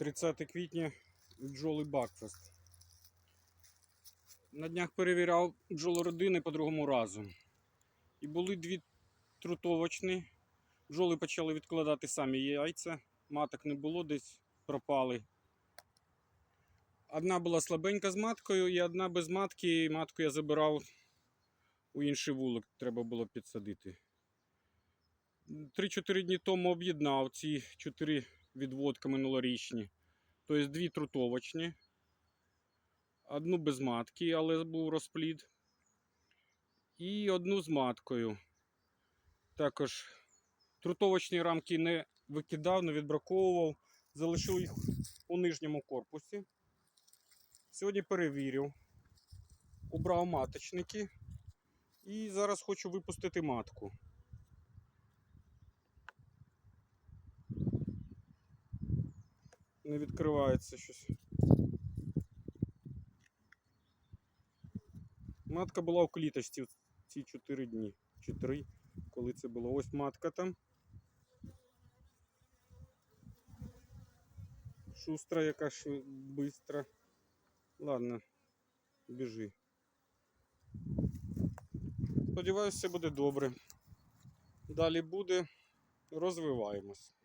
30 квітня бджоли Бакфест. На днях перевіряв бджолородини по другому разу. І були дві трутовочні. Бджоли почали відкладати самі яйця. Маток не було, десь пропали. Одна була слабенька з маткою, і одна без матки. І Матку я забирав у інший вулик, треба було підсадити. 3-4 дні тому об'єднав ці 4 відводки минулорічні. Тобто дві трутовочні. Одну без матки, але був розплід. І одну з маткою. Також трутовочні рамки не викидав, не відбраковував. Залишив їх у нижньому корпусі. Сьогодні перевірив. Убрав маточники. І зараз хочу випустити матку. Не відкривається щось. Матка була в кліточці ці 4 дні. Чи 3, коли це було. Ось матка там. Шустра, яка шви- бистра. Ладно, біжи. Сподіваюся, все буде добре. Далі буде. Розвиваємось.